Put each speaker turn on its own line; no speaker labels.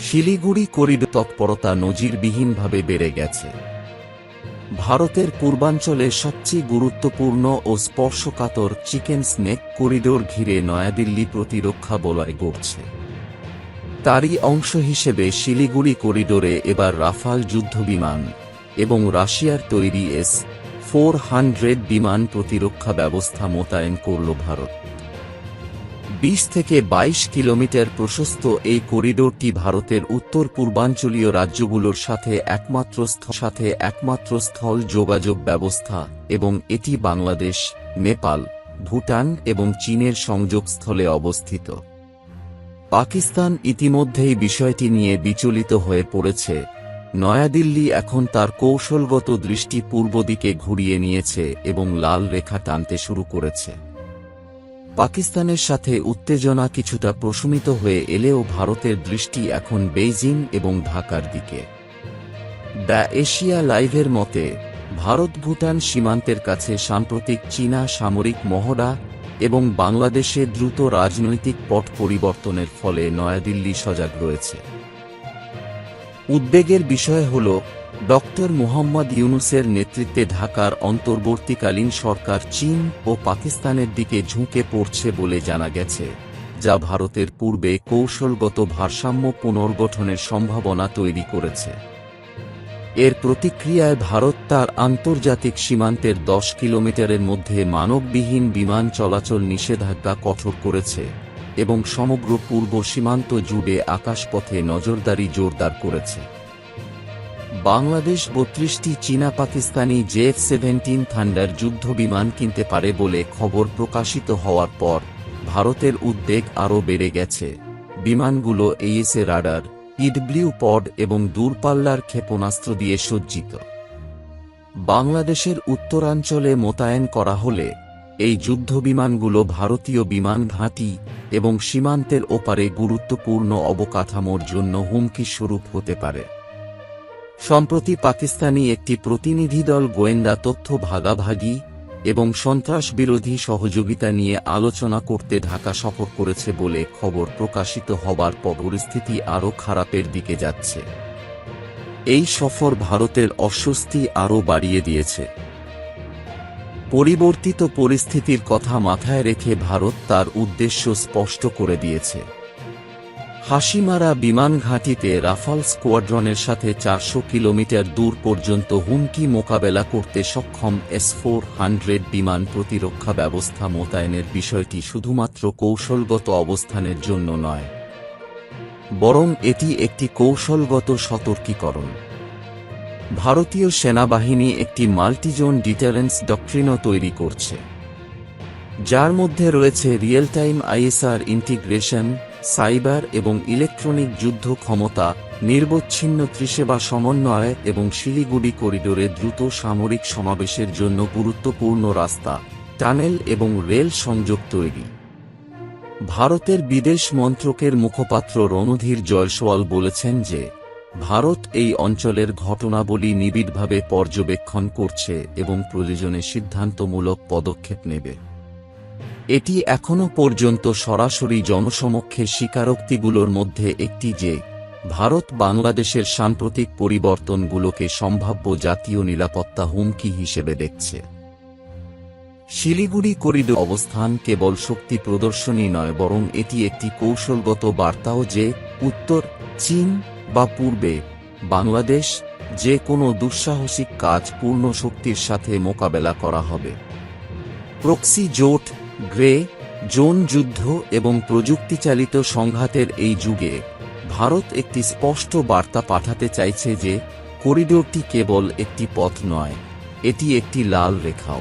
Siliguri corridor তৎপরতা নজিরবিহীনভাবে বেড়ে গেছে। ভারতের পূর্বাঞ্চলে সবচেয়ে গুরুত্বপূর্ণ ও স্পর্শকাতর চিকেন স্নেক করিডোর ঘিরে নয়াদিল্লি প্রতিরক্ষা বলয় গড়ছে। তারই অংশ হিসেবে শিলিগুড়ি করিডোরে এবার রাফাল যুদ্ধবিমান এবং রাশিয়ার তৈরি এস ফোর বিমান প্রতিরক্ষা ব্যবস্থা মোতায়েন করল ভারত। বিশ থেকে ২২ কিলোমিটার প্রশস্ত এই করিডোরটি ভারতের উত্তর পূর্বাঞ্চলীয় রাজ্যগুলোর সাথে একমাত্র সাথে একমাত্র স্থল যোগাযোগ ব্যবস্থা, এবং এটি বাংলাদেশ, নেপাল, ভুটান এবং চীনের সংযোগস্থলে অবস্থিত। পাকিস্তান ইতিমধ্যেই বিষয়টি নিয়ে বিচলিত হয়ে পড়েছে। নয়াদিল্লি এখন তার কৌশলগত দৃষ্টি পূর্ব দিকে ঘুরিয়ে নিয়েছে এবং লাল রেখা টানতে শুরু করেছে। পাকিস্তানের সাথে উত্তেজনা কিছুটা প্রশমিত হয়ে এলেও ভারতের দৃষ্টি এখন বেইজিং এবং ঢাকার দিকে। দ্য এশিয়া লাইভের মতে, ভারত ভুটান সীমান্তের কাছে সাম্প্রতিক চীনা সামরিক মহড়া এবং বাংলাদেশে দ্রুত রাজনৈতিক পট পরিবর্তনের ফলে নয়াদিল্লি সজাগ রয়েছে। উদ্বেগের বিষয় হল ডক্টর মুহাম্মদ ইউনুসের নেতৃত্বে ঢাকার অন্তর্বর্তীকালীন সরকার চীন ও পাকিস্তানের দিকে ঝুঁকে পড়ছে বলে জানা গেছে, যা ভারতের পূর্বে কৌশলগত ভারসাম্য পুনর্গঠনের সম্ভাবনা তৈরি করেছে। এর প্রতিক্রিয়ায় ভারত তার আন্তর্জাতিক সীমান্তের দশ কিলোমিটারের মধ্যে মানববিহীন বিমান চলাচল নিষেধাজ্ঞা কঠোর করেছে এবং সমগ্র পূর্ব সীমান্ত জুড়ে আকাশপথে নজরদারি জোরদার করেছে। বাংলাদেশ বত্রিশটি চীনা পাকিস্তানি জেফ সেভেন্টিন থান্ডার যুদ্ধ বিমান কিনতে পারে বলে খবর প্রকাশিত হওয়ার পর, ভারতের উদ্বেগ আরও বেড়ে গেছে। বিমানগুলো এইএসএ রাডার, ইডব্লিউ পড এবং দূরপাল্লার ক্ষেপণাস্ত্র দিয়ে সজ্জিত। বাংলাদেশের উত্তরাঞ্চলে মোতায়েন করা হলে, এই যুদ্ধবিমানগুলো ভারতীয় বিমান ঘাঁটি এবং সীমান্তের ওপারে গুরুত্বপূর্ণ অবকাঠামোর জন্য হুমকি স্বরূপ হতে পারে। সম্প্রতি পাকিস্তানি একটি প্রতিনিধি দল গোয়েন্দা তথ্য ভাগাভাগি এবং সন্ত্রাস বিরোধী সহযোগিতা নিয়ে আলোচনা করতে ঢাকা সফর করেছে বলে খবর প্রকাশিত হবার পর পরিস্থিতি আরও খারাপের দিকে যাচ্ছে। এই সফর ভারতের অস্বস্তি আরও বাড়িয়ে দিয়েছে। পরিবর্তিত পরিস্থিতির কথা মাথায় রেখে ভারত তার উদ্দেশ্য স্পষ্ট করে দিয়েছে। হাসিমারা বিমান ঘাঁটিতে রাফাল স্কোয়াড্রনের সাথে চারশো কিলোমিটার দূর পর্যন্ত হুমকি মোকাবেলা করতে সক্ষম এস ফোর হান্ড্রেড বিমান প্রতিরক্ষা ব্যবস্থা মোতায়েনের বিষয়টি শুধুমাত্র কৌশলগত অবস্থানের জন্য নয়, বরং এটি একটি কৌশলগত সতর্কীকরণ। ভারতীয় সেনাবাহিনী একটি মাল্টিজোন ডিটারেন্স ডক্ট্রিনও তৈরি করছে, যার মধ্যে রয়েছে real time ISR integration cyber এবং ইলেকট্রনিক যুদ্ধ ক্ষমতা, নির্বচ্ছিন্ন ত্রিসেবা সমন্বয় এবং শিলিগুড়ি করিডোরে দ্রুত সামরিক সমাবেশের জন্য গুরুত্বপূর্ণ রাস্তা, টানেল এবং রেল সংযোগ তৈরি। ভারতের বিদেশ মন্ত্রকের মুখপাত্র রণধীর জয়সওয়াল বলেছেন যে, ভারত এই অঞ্চলের ঘটনাবলী নিবিড়ভাবে পর্যবেক্ষণ করছে এবং প্রয়োজনে সিদ্ধান্তমূলক পদক্ষেপ নেবে। এটি এখনও পর্যন্ত সরাসরি জনসমক্ষে স্বীকারোক্তিগুলোর মধ্যে একটি যে, ভারত বাংলাদেশের সাম্প্রতিক পরিবর্তনগুলোকে সম্ভাব্য জাতীয় নিরাপত্তা হুমকি হিসেবে দেখছে। শিলিগুড়ি করিডোর অবস্থান কেবল শক্তি প্রদর্শনী নয়, বরং এটি একটি কৌশলগত বার্তাও যে, উত্তর, চীন বা পূর্বে বাংলাদেশ যে কোনো দুঃসাহসিক কাজ পূর্ণ শক্তির সাথে মোকাবেলা করা হবে। প্রক্সি জোট গ্রে, জোন যুদ্ধ এবং প্রযুক্তিচালিত সংঘাতের এই যুগে, ভারত একটি স্পষ্ট বার্তা পাঠাতে চাইছে যে, করিডোরটি কেবল একটি পথ নয়, এটি একটি লাল রেখাও।